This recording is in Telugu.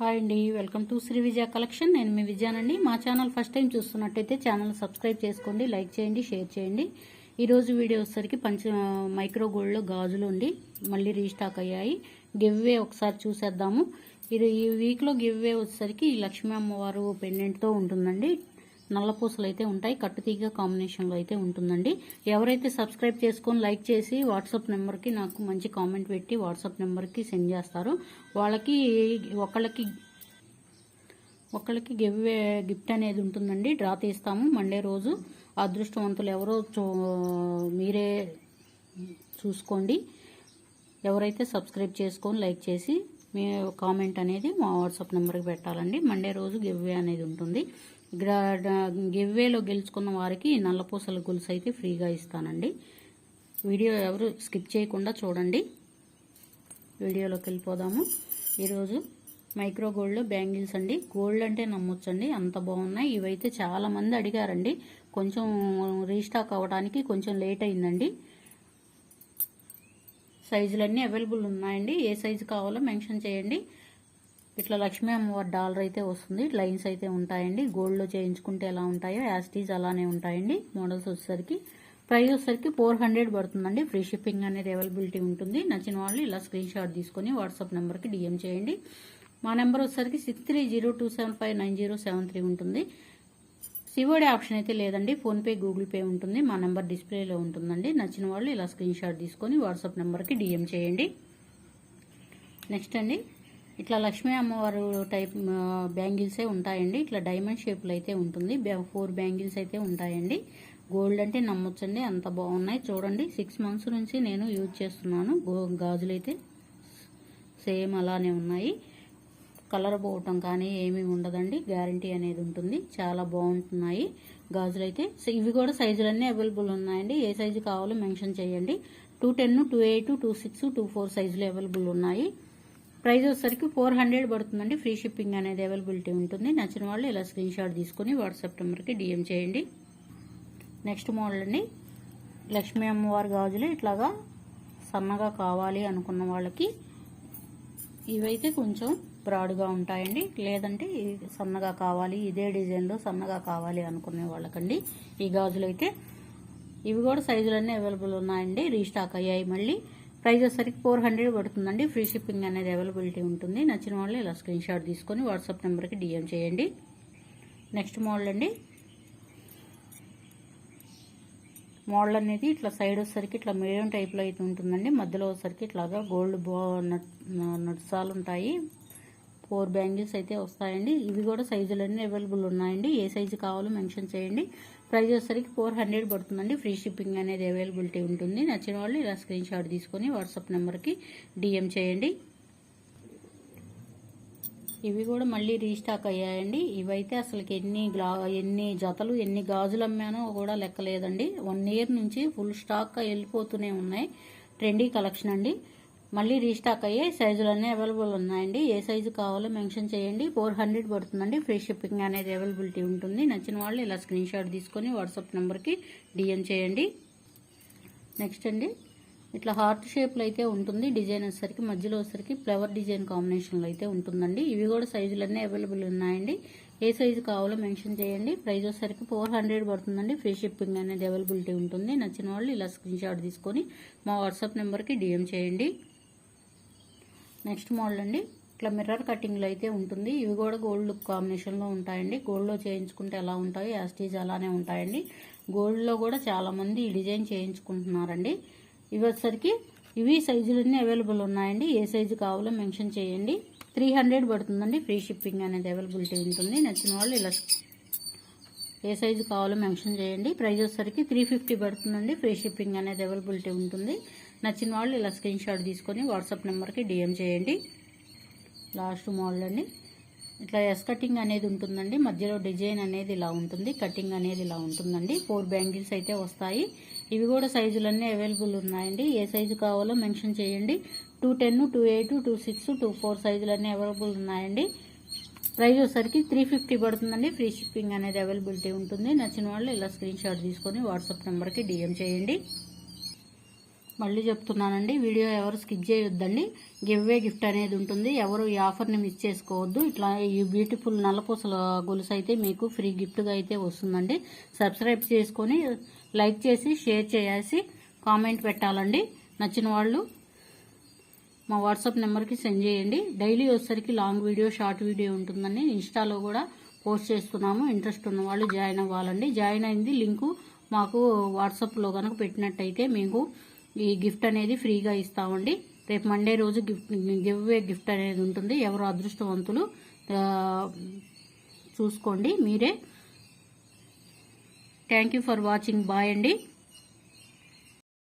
హాయ్ అండి welcome to Shri Vijaya collection. నేను మీ విజయానండి. మా ఛానల్ ఫస్ట్ టైం చూస్తున్నట్టయితే ఛానల్ సబ్స్క్రైబ్ చేసుకోండి లైక్ చేయండి షేర్ చేయండి. ఈరోజు వీడియో వచ్చేసరికి పంచ మైక్రో గోల్డ్లో గాజులు ఉండి మళ్ళీ రీస్టాక్ అయ్యాయి. గివ్వే ఒకసారి చూసేద్దాము. ఇది ఈ వీక్లో గివ్వే వచ్చేసరికి లక్ష్మీ అమ్మవారు పెండెంట్తో ఉంటుందండి. నల్ల పూసలు అయితే ఉంటాయి కట్టుతీగ కాంబినేషన్లో అయితే ఉంటుందండి. ఎవరైతే సబ్స్క్రైబ్ చేసుకొని లైక్ చేసి వాట్సాప్ నెంబర్కి నాకు మంచి కామెంట్ పెట్టి వాట్సాప్ నెంబర్కి సెండ్ చేస్తారు. వాళ్ళకి ఒకళ్ళకి ఒకళ్ళకి గివ్ గిఫ్ట్ అనేది ఉంటుందండి డ్రా తీస్తాము. మండే రోజు అదృష్టవంతులు ఎవరో చూ- మీరే చూసుకోండి. ఎవరైతే సబ్స్క్రైబ్ చేసుకొని లైక్ చేసి మీ కామెంట్ అనేది మా వాట్సాప్ నెంబర్కి పెట్టాలండి. మండే రోజు గివ్వే అనేది ఉంటుంది. గివ్వేలో గెలుచుకున్న వారికి నల్లపూసల గొలుసు అయితే ఫ్రీగా ఇస్తానండి. వీడియో ఎవరు స్కిప్ చేయకుండా చూడండి. వీడియోలోకి వెళ్ళిపోదాము. ఈరోజు మైక్రో గోల్డ్ బ్యాంగిల్స్ అండి. గోల్డ్ అంటే నమ్మొచ్చండి. అంత బాగున్నాయి. ఇవైతే చాలా మంది అడిగారండి. కొంచెం రీస్టాక్ అవ్వడానికి కొంచెం లేట్ అయిందండి. సైజులన్నీ అవైలబుల్ ఉన్నాయండి. ఏ సైజు కావాలో మెన్షన్ చేయండి. ఇట్లా లక్ష్మీ అమ్మవారి డాలర్ అయితే వస్తుంది. లైన్స్ అయితే ఉంటాయండి. గోల్డ్లో చేయించుకుంటే ఎలా ఉంటాయో యాస్టీజ్ అలానే ఉంటాయండి. మోడల్స్ వచ్చేసరికి ప్రైస్ వచ్చేసరికి ఫోర్ హండ్రెడ్ పడుతుందండి. ఫ్రీ షిప్పింగ్ అనేది అవైలబిలిటీ ఉంటుంది. నచ్చిన వాళ్ళు ఇలా స్క్రీన్ షాట్ తీసుకొని వాట్సాప్ నెంబర్కి డిఎం చేయండి. మా నెంబర్ వచ్చేసరికి six three zero two seven five nine zero seven three ఉంటుంది. సివోడి ఆప్షన్ అయితే లేదండి. ఫోన్పే గూగుల్ పే ఉంటుంది. మా నెంబర్ డిస్ప్లేలో ఉంటుందండి. నచ్చిన వాళ్ళు ఇలా స్క్రీన్ షాట్ తీసుకొని వాట్సాప్ నెంబర్కి డిఎం చేయండి. నెక్స్ట్ అండి. ఇట్లా లక్ష్మీ అమ్మవారు టైప్ బ్యాంగిల్సే ఉంటాయండి. ఇట్లా డైమండ్ షేప్లో అయితే ఉంటుంది. ఫోర్ బ్యాంగిల్స్ అయితే ఉంటాయండి. గోల్డ్ అంటే నమ్మొచ్చండి. అంత బాగున్నాయి. చూడండి సిక్స్ మంత్స్ నుంచి నేను యూజ్ చేస్తున్నాను. గాజులు అయితే సేమ్ అలానే ఉన్నాయి. కలర్ పోవటం కానీ ఏమీ ఉండదండి. గ్యారంటీ అనేది ఉంటుంది. చాలా బాగుంటున్నాయి గాజులు అయితే. ఇవి కూడా సైజులన్నీ అవైలబుల్ ఉన్నాయండి. ఏ సైజు కావాలో మెన్షన్ చేయండి. Two ten two eight two six two four సైజులు అవైలబుల్ ఉన్నాయి. ప్రైస్ వచ్చేసరికి ఫోర్ హండ్రెడ్ పడుతుందండి. ఫ్రీ షిప్పింగ్ అనేది అవైలబిలిటీ ఉంటుంది. నచ్చిన వాళ్ళు ఇలా స్క్రీన్ షాట్ తీసుకుని వాట్సాప్ నెంబర్కి డిఎం చేయండి. నెక్స్ట్ మోడల్ అండి. లక్ష్మీ అమ్మవారి గాజులు ఇట్లాగా సన్నగా కావాలి అనుకున్న వాళ్ళకి ఇవైతే కొంచెం బ్రాడ్గా ఉంటాయండి. లేదంటే సన్నగా కావాలి ఇదే డిజైన్లో సన్నగా కావాలి అనుకునే వాళ్ళకండి ఈ గాజులు అయితే ఇవి కూడా సైజులన్నీ అవైలబుల్ ఉన్నాయండి. రీస్టాక్ అయ్యాయి మళ్ళీ. ప్రైస్ వచ్చేసరికి ఫోర్ హండ్రెడ్ పడుతుందండి. ఫ్రీ షిప్పింగ్ అనేది అవైలబిలిటీ ఉంటుంది. నచ్చిన వాళ్ళు ఇలా స్క్రీన్ షాట్ తీసుకొని వాట్సాప్ నెంబర్కి డిఎం చేయండి. నెక్స్ట్ మోడల్ అండి. మోడల్ అనేది ఇట్లా సైడ్ వచ్చేసరికి ఇట్లా మీడియం టైప్లో అయితే ఉంటుందండి. మధ్యలో వచ్చేసరికి ఇట్లాగా గోల్డ్ బో నట్సాలు ఉంటాయి. ఫోర్ బ్యాంగిల్స్ అయితే వస్తాయండి. ఇవి కూడా సైజులన్నీ అవైలబుల్ ఉన్నాయండి. ఏ సైజు కావాలో మెన్షన్ చేయండి. ప్రైజ్ వచ్చేసరికి ఫోర్ హండ్రెడ్ పడుతుందండి. ఫ్రీ షిప్పింగ్ అనేది అవైలబిలిటీ ఉంటుంది. నచ్చిన వాళ్ళు ఇలా స్క్రీన్ షాట్ తీసుకొని వాట్సాప్ నెంబర్కి డిఎం చేయండి. ఇవి కూడా మళ్ళీ రీస్టాక్ అయ్యాయండి. ఇవైతే అసలుకి ఎన్ని గ్లా ఎన్ని జతలు ఎన్ని గాజులు అమ్మానో కూడా లెక్కలేదండి. వన్ ఇయర్ నుంచి ఫుల్ స్టాక్ వెళ్ళిపోతూనే ఉన్నాయి. ట్రెండీ కలెక్షన్ అండి. మళ్ళీ రీస్టాక్ అయ్యాయి సైజులన్నీ అవైలబుల్ ఉన్నాయండి. ఏ సైజు కావాలో మెన్షన్ చేయండి. ఫోర్ హండ్రెడ్ పడుతుందండి. ఫ్రీ షిప్పింగ్ అనేది అవైలబిలిటీ ఉంటుంది. నచ్చిన వాళ్ళు ఇలా స్క్రీన్ షాట్ తీసుకొని వాట్సాప్ నెంబర్కి డిఎం చేయండి. నెక్స్ట్ అండి. ఇట్లా హార్ట్ షేప్లో అయితే ఉంటుంది. డిజైన్ వచ్చేసరికి మధ్యలో వచ్చేసరికి ఫ్లవర్ డిజైన్ కాంబినేషన్లో అయితే ఉంటుందండి. ఇవి కూడా సైజులన్నీ అవైలబుల్ ఉన్నాయండి. ఏ సైజు కావాలో మెన్షన్ చేయండి. ప్రైస్ వచ్చేసరికి ఫోర్ హండ్రెడ్ పడుతుందండి. ఫ్రీ షిప్పింగ్ అనేది అవైలబిలిటీ ఉంటుంది. నచ్చిన వాళ్ళు ఇలా స్క్రీన్ షాట్ తీసుకొని మా వాట్సాప్ నెంబర్కి డిఎం చేయండి. నెక్స్ట్ మోడల్ అండి. ఇట్లా మిర్రర్ కటింగ్లో అయితే ఉంటుంది. ఇవి కూడా గోల్డ్ లుక్ కాంబినేషన్లో ఉంటాయండి. గోల్డ్లో చేయించుకుంటే ఎలా ఉంటాయో యాస్టీజ్ అలానే ఉంటాయండి. గోల్డ్లో కూడా చాలామంది ఈ డిజైన్ చేయించుకుంటున్నారండి. ఇవి వచ్చేసరికి ఇవి సైజులన్నీ అవైలబుల్ ఉన్నాయండి. ఏ సైజు కావాలో మెన్షన్ చేయండి. త్రీ హండ్రెడ్ పడుతుందండి. ఫ్రీ షిప్పింగ్ అనేది అవైలబిలిటీ ఉంటుంది. నచ్చిన వాళ్ళు ఇలా ఏ సైజు కావాలో మెన్షన్ చేయండి. ప్రైస్ వచ్చేసరికి త్రీ ఫిఫ్టీ పడుతుందండి. ఫ్రీ షిప్పింగ్ అనేది అవైలబిలిటీ ఉంటుంది. నచ్చిన వాళ్ళు ఇలా స్క్రీన్ షాట్ తీసుకొని వాట్సాప్ నెంబర్కి డిఎం చేయండి. లాస్ట్ మోడల్ అండి. ఇట్లా ఎస్ కటింగ్ అనేది ఉంటుందండి. మధ్యలో డిజైన్ అనేది ఇలా ఉంటుంది. కటింగ్ అనేది ఇలా ఉంటుందండి. ఫోర్ బ్యాంగిల్స్ అయితే వస్తాయి. ఇవి కూడా సైజులన్నీ అవైలబుల్ ఉన్నాయండి. ఏ సైజు కావాలో మెన్షన్ చేయండి. Two ten two eight two six two four సైజులన్నీ available ఉన్నాయండి. ప్రైస్ వచ్చేసరికి త్రీ ఫిఫ్టీ పడుతుందండి. ఫ్రీ షిప్పింగ్ అనేది అవైలబిలిటీ ఉంటుంది. నచ్చిన వాళ్ళు ఇలా స్క్రీన్ షాట్ తీసుకొని వాట్సాప్ నెంబర్కి డిఎం చేయండి. మళ్ళీ చెప్తున్నానండి వీడియో ఎవరు స్కిప్ చేయొద్దండి. గివ్వే గిఫ్ట్ అనేది ఉంటుంది. ఎవరు ఈ ఆఫర్ని మిస్ చేసుకోవద్దు. ఇట్లా ఈ బ్యూటిఫుల్ నల్లపూసల గొలుసు అయితే మీకు ఫ్రీ గిఫ్ట్గా అయితే వస్తుందండి. సబ్స్క్రైబ్ చేసుకొని లైక్ చేసి షేర్ చేసి కామెంట్ పెట్టాలండి. నచ్చిన వాళ్ళు మా వాట్సాప్ నెంబర్కి సెండ్ చేయండి. డైలీ వచ్చేసరికి లాంగ్ వీడియో షార్ట్ వీడియో ఉంటుందని ఇన్స్టాలో కూడా పోస్ట్ చేస్తున్నాము. ఇంట్రెస్ట్ ఉన్న వాళ్ళు జాయిన్ అవ్వాలండి. జాయిన్ అయింది లింకు మాకు వాట్సాప్లో కనుక పెట్టినట్టయితే మీకు ఈ గిఫ్ట్ అనేది ఫ్రీగా ఇస్తామండి. రేపు మండే రోజు గిఫ్ట్ గివ్ అవే గిఫ్ట్ అనేది ఉంటుంది. ఎవరు అదృష్టవంతులు చూసుకోండి మీరే. Thank you for watching. Bye అండి.